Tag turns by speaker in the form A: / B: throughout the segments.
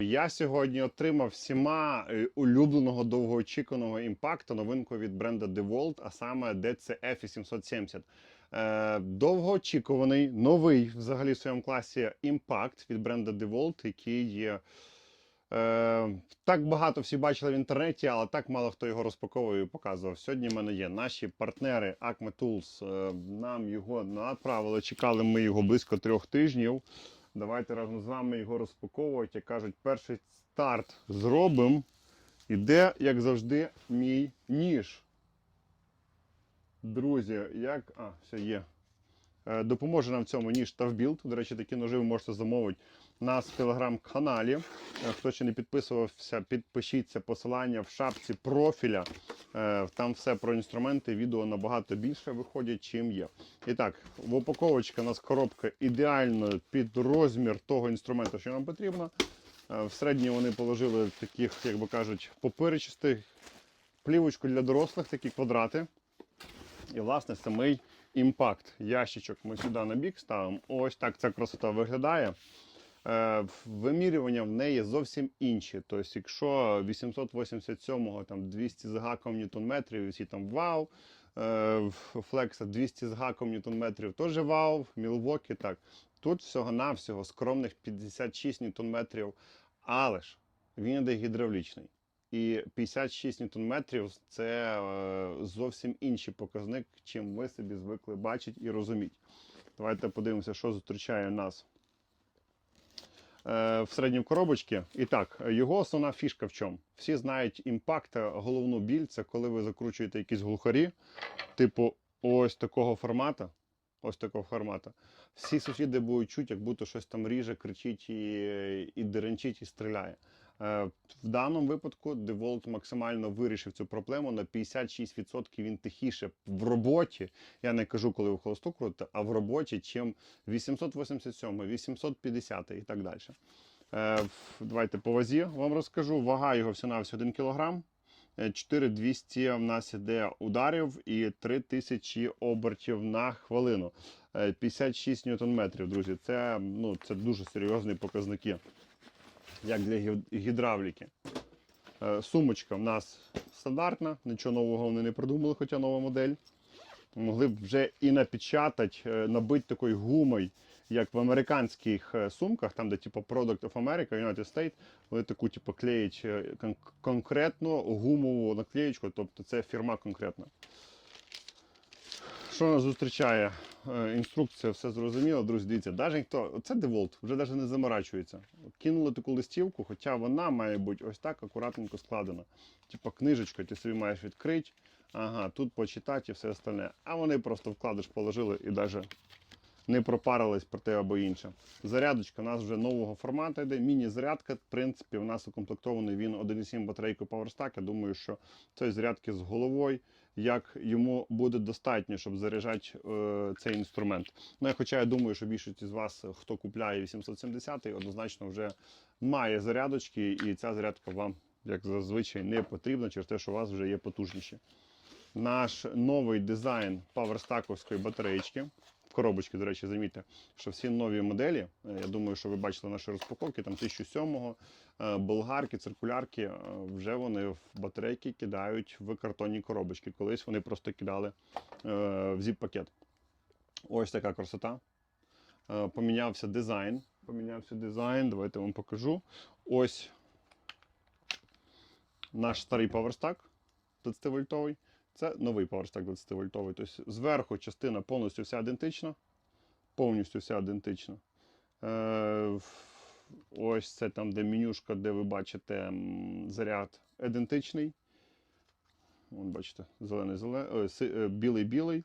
A: Я сьогодні отримав всіма е, улюбленого довгоочікуваного імпакта новинку від бренда DeWalt, а саме DCF 870. Е, довгоочікуваний, новий взагалі в своєму класі імпакт від бренда DeWalt, який є. Е, так багато всі бачили в інтернеті, але так мало хто його розпаковує і показував. Сьогодні в мене є наші партнери Acme Tools. Нам його направили, чекали ми його близько трьох тижнів. Давайте разом з вами його розпаковувати. Як кажуть, перший старт зробимо. Іде, як завжди, мій ніж. Друзі, як. А, все є. Е, Допоможе нам в цьому ніж Тавбілд. До речі, такі ножи ви можете замовити в телеграм-каналі. Е, Хто ще не підписувався, підпишіться посилання в шапці профіля. Е, Там все про інструменти, відео набагато більше виходять, чим є. І так, в упаковочка у нас коробка ідеально під розмір того інструменту, що нам потрібно. В середньо вони положили таких, як би кажуть, поперечистих плівочку для дорослих, такі квадрати. І, власне, самий імпакт. Ящичок ми сюди на бік ставимо. Ось так ця красота виглядає. Е, Вимірювання в неї зовсім інші. Тобто, якщо 887-го там 200 з гаком ньютон-метрів, всі там вау, е, Флекса 200 з гаком ньютон-метрів теж вау, Мілвокі так. Тут всього-навсього скромних 56 ньютон-метрів, але ж він іде гідравлічний. І 56 ньютон-метрів це е, зовсім інший показник, чим ми собі звикли бачити і розуміти. Давайте подивимося, що зустрічає нас е, в середньому коробочці. І так, його основна фішка в чому? Всі знають імпакт, головну біль це коли ви закручуєте якісь глухарі, типу ось такого формату. Ось такого формату. Всі сусіди будуть чути, як будто щось там ріже, кричить і, і деренчить, і стріляє. Е, В даному випадку DeWalt максимально вирішив цю проблему на 56% він тихіше в роботі. Я не кажу, коли ви холосту крутите, а в роботі, чим 887, 850 і так далі. Е, Давайте по вазі вам розкажу. Вага його всього на 1 кг. 4200 в нас іде ударів і 3000 обертів на хвилину. Е, 56 ньютон-метрів, друзі. Це, ну, це дуже серйозні показники, як для гідравліки. Е, Сумочка в нас стандартна, нічого нового вони не придумали, хоча нова модель. Могли б вже і напечатати, е, набити такою гумою, як в американських е, сумках, там, де типу Product of America, United States, вони таку типу, клеять е, кон- конкретну гумову наклеєчку, тобто це фірма конкретна. Що нас зустрічає? Е, Інструкція, все зрозуміло, друзі. Дивіться, навіть хто, це DeWalt, вже навіть не заморачується. Кинули таку листівку, хоча вона має бути ось так акуратненько складена. Типа книжечка, ти собі маєш відкрити, ага, тут почитати і все остальне. А вони просто вкладиш, положили і навіть не пропарились про те або інше. Зарядочка у нас вже нового формату йде. Міні-зарядка. В принципі, у нас укомплектований він 1,7 батарейкою PowerStack. Я думаю, що цієї зарядки з головою, як йому буде достатньо, щоб заряджати е, цей інструмент. Ну, хоча я думаю, що більшість з вас, хто купляє 870 однозначно вже має зарядочки, і ця зарядка вам, як зазвичай, не потрібна через те, що у вас вже є потужніші. Наш новий дизайн паверстаковської батареєчки. В коробочці, до речі, замітьте, що всі нові моделі, е, я думаю, що ви бачили наші розпаковки, там 1007-го, е, болгарки, циркулярки, е, вже вони в батарейки кидають в картонні коробочки. Колись вони просто кидали в зіп-пакет. Ось така красота. Помінявся дизайн. Помінявся дизайн, давайте вам покажу. Ось наш старий PowerStack 20-вольтовий. Це новий PowerStack 20 вольтовий. Тобто зверху частина повністю вся ідентична. Повністю вся ідентична. Е, ось це там, де менюшка, де ви бачите заряд ідентичний. Вон, бачите, зелений, зелений, білий білий.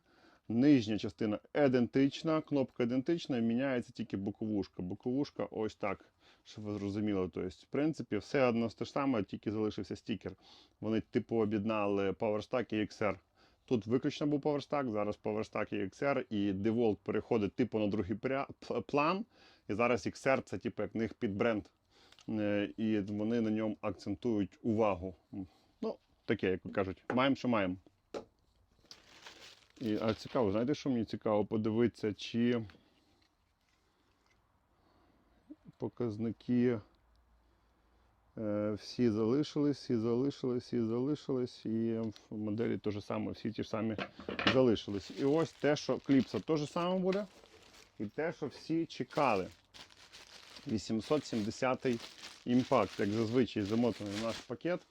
A: Нижня частина ідентична, кнопка ідентична, міняється тільки боковушка. Боковушка ось так, щоб ви зрозуміли. Тобто, в принципі, все одно те ж саме, тільки залишився стікер. Вони типу об'єднали PowerStack і XR. Тут виключно був PowerStack, зараз PowerStack і XR, і DeWalt переходить типу на другий план. І зараз XR це типу як них під бренд. Е, І вони на ньому акцентують увагу. Ну, таке, як кажуть, маємо, що маємо. І, а цікаво, знаєте, що мені цікаво подивитися, чи показники Е, Всі залишились, всі залишились, всі залишились. І в моделі те ж саме, всі ті ж самі залишились. І ось те, що кліпса те ж саме буде. І те, що всі чекали. 870-й імпакт, як зазвичай замотаний в наш пакет.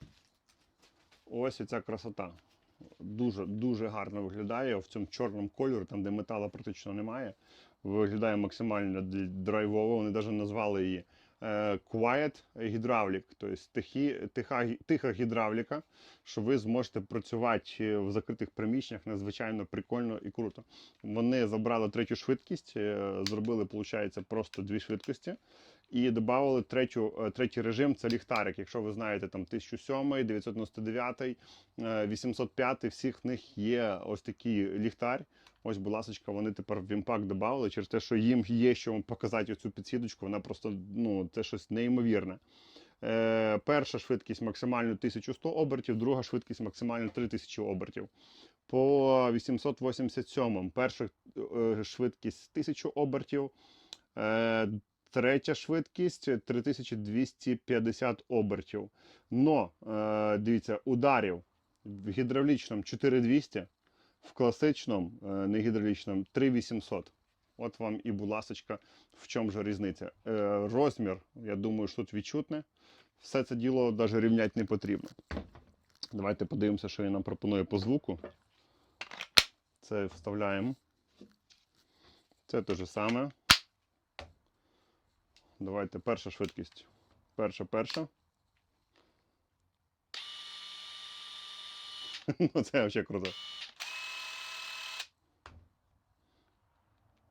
A: Ось оця красота. Дуже дуже гарно виглядає в цьому чорному кольорі, там де металу практично немає. Виглядає максимально драйвово. Вони навіть назвали її е, Quiet Hydraulic, тобто тихі, тиха, тиха гідравліка, що ви зможете працювати в закритих приміщеннях надзвичайно прикольно і круто. Вони забрали третю швидкість, е, зробили, виходить, просто дві швидкості. І додали третю, е, третій режим це ліхтарик. Якщо ви знаєте, там 1007, 999, е, 805, всіх в них є ось такий ліхтар. Ось, будь ласка, вони тепер в імпакт додали через те, що їм є що вам показати цю підсвіточку. Вона просто ну, це щось неймовірне. Е, перша швидкість максимально 1100 обертів, друга швидкість максимально 3000 обертів. По 887 перша е, швидкість 1000 обертів. Третя швидкість 3250 обертів. Но, е, дивіться, ударів в гідравлічному 4200, в класичному, е, не гідравлічному 3800. От вам і, будь ласочка, в чому ж різниця. Е, розмір, я думаю, що тут відчутне. Все це діло навіть рівняти не потрібно. Давайте подивимося, що він нам пропонує по звуку. Це вставляємо. Це те ж саме. Давайте перша швидкість. Перша, перша. ну, це взагалі круто.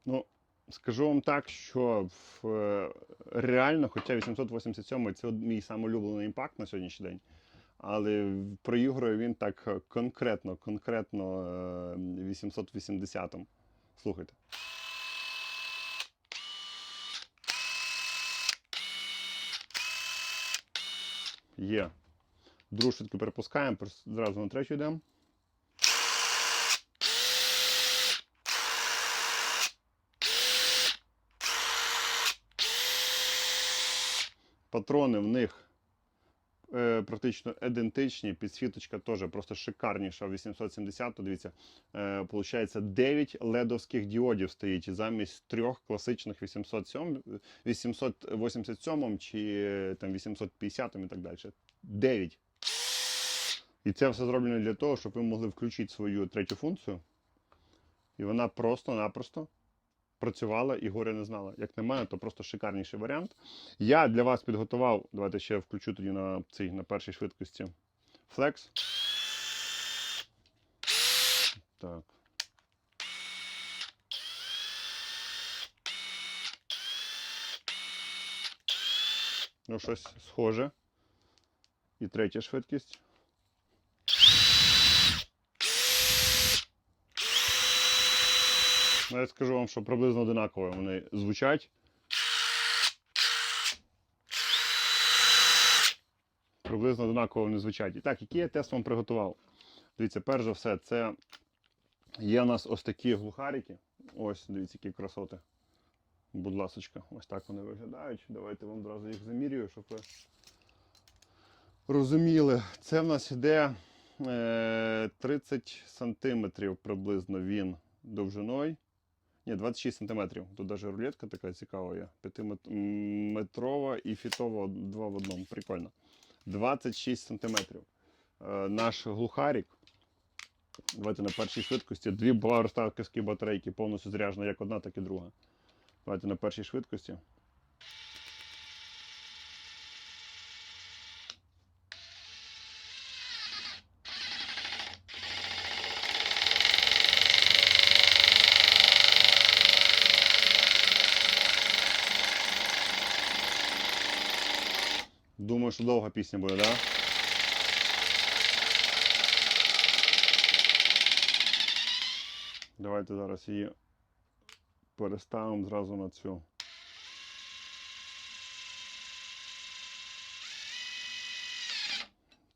A: Ну, скажу вам так, що в, е, реально, хоча 887 це мій самолюблений імпакт на сьогоднішній день. Але проігрує він так е, конкретно, конкретно е, 880-м. Слухайте. Є. Другу швидко перепускаємо, зразу на третю йдемо. Патрони в них е, практично ідентичні. Підсвіточка теж просто шикарніша. 870, дивіться, е, получається 9 ледовських діодів стоїть замість трьох класичних 807, 887 чи е, там 850 і так далі. 9. І це все зроблено для того, щоб ви могли включити свою третю функцію. І вона просто-напросто працювала і горя не знала. Як на мене, то просто шикарніший варіант. Я для вас підготував. Давайте ще включу тоді на цій на першій швидкості Flex. Так. Ну, щось схоже. І третя швидкість. Ну, я скажу вам, що приблизно одинаково вони звучать. Приблизно одинаково вони звучать. І так, який я тест вам приготував? Дивіться, перш за все, це є у нас ось такі глухарики. Ось, дивіться, які красоти. Будь ласочка, ось так вони виглядають. Давайте вам одразу їх замірюю, щоб ви розуміли. Це в нас іде е, 30 сантиметрів приблизно він довжиною. Ні, 26 сантиметрів. Тут навіть рулетка така цікава є. 5-метрова і фітова два в одному. Прикольно. 26 сантиметрів. Е, наш глухарик. Давайте на першій швидкості. Дві розставки батарейки повністю зряжена як одна, так і друга. Давайте на першій швидкості. Думаю, що довга пісня буде, так? Да? Давайте зараз її переставимо зразу на цю.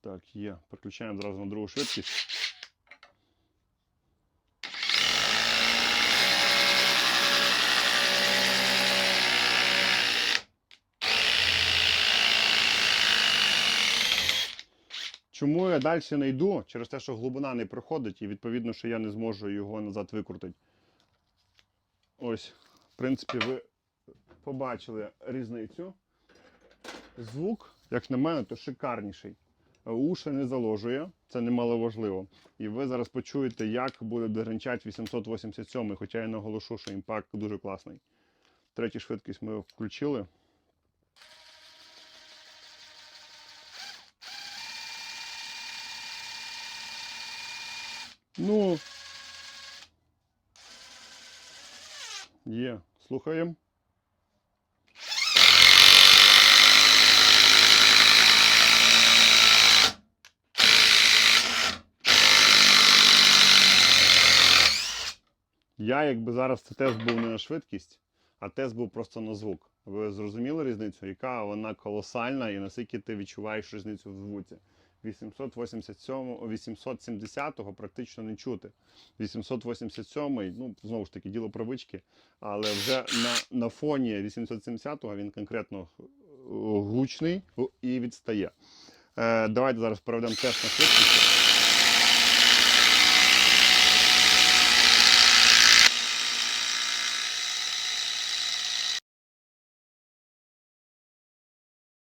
A: Так, є. Переключаємо зразу на другу швидкість. Чому я далі не йду? Через те, що глибина не проходить, і відповідно, що я не зможу його назад викрутити. Ось, в принципі, ви побачили різницю. Звук, як на мене, то шикарніший. Уші не заложує, це немало важливо. І ви зараз почуєте, як буде деренчать 887, хоча я наголошу, що імпакт дуже класний. Третю швидкість ми включили. Ну. Є, слухаємо. Я, якби зараз це тест був не на швидкість, а тест був просто на звук. Ви зрозуміли різницю, яка вона колосальна і наскільки ти відчуваєш різницю в звуці. 887, 870-го практично не чути. 887-й, ну знову ж таки, діло привички, але вже на, на фоні 870-го він конкретно е, гучний і відстає. Е, давайте зараз проведемо тест на швидкість.